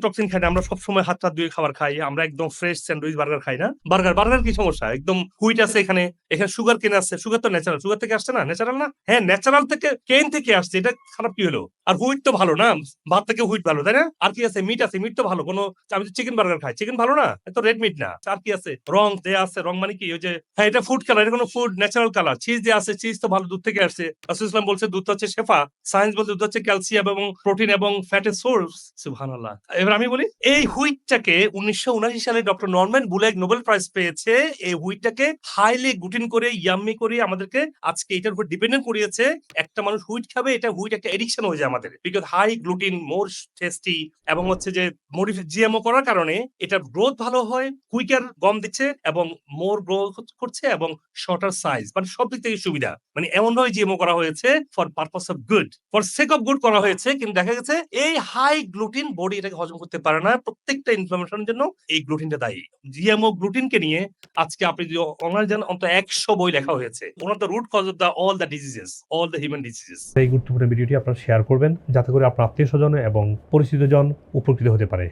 Toxin খাই না, আমরা সবসময় হাত হাত ধুয়ে খাবার খাই, আমরা একদম ফ্রেশ স্যান্ডউইচ বার্গার খাই না। বার্গার বার্গার কি সমস্যা? একদম হুইট আছে এখানে এখানে সুগার কেন আসছে সুগার তো ন্যাচারাল সুগার থেকে আসছে না ন্যাচারাল না? হ্যাঁ ন্যাচারাল থেকে কেন থেকে আসছে, এটা খারাপ কি হলো? আর হুইট তো ভালো না, ভাত থেকে হুইট ভালো, তাই না? আর কি আছে? মিট আছে মিট তো ভালো, কোনো, আমি তো চিকেন বার্গার খাই চিকেন ভালো না? তো রেড মিট না। আর কি আছে? রং দেয়া আছে, রং মানে কি? ওই যে হ্যাঁ এটা ফুড কালার এটা কোনো ফুড ন্যাচারাল কালার চিজ দেয়া আছে চিজ তো ভালো, দুধ থেকে আসছে। রাসূল ইসলাম বলছে, দুধ হচ্ছে শেফা। সায়েন্স বলছে, দুধ হচ্ছে ক্যালসিয়াম এবং প্রোটিন এবং ফ্যাটের সোর্স সুবহানাল্লাহ। এবার আমি বলি, এই হুইটটাকে উনিশশো উনাশি সালে doctor Norman Borlaug Nobel prize পেয়েছে, এই হুইটটাকে হাইলি গুটিন করে ইয়াম্মি করে আমাদেরকে আজকে এটার উপর ডিপেন্ডেন্ট করিয়েছে। একটা মানুষ হুইট খাবে, এটা হুইট একটা এডিকশন হয়ে যায় আমাদের। Because high gluten more tasty এবং হচ্ছে যে মডিফাই জিএমও করার কারণে এটা গ্রোথ ভালো হয় কুইকার গম দিচ্ছে এবং মোর গ্রোথ করছে এবং শর্টার সাইজ মানে সব দিক থেকে সুবিধা। মানে এমন ভাবে জিএমও করা হয়েছে for purpose of good for sake of good করা হয়েছে, কিন্তু দেখা গেছে এই হাই গ্লুটিন বডি এটাকে হজম করতে পারে না প্রত্যেকটা ইনফ্লামেশনের জন্য এই গ্লুটিনটা দায়ী। জিএমও গ্লুটিনকে নিয়ে আজকে আপনি যদি অনলাইন জানেন অন্তত একশো বই লেখা হয়েছে। One of the root cause of the all the diseases all the human diseases এই গুরুত্বপূর্ণ ভিডিওটি আপনারা শেয়ার করবেন, যাতে করে আপনার আত্মীয় স্বজন এবং পরিচিতজন উপকৃত হতে পারে।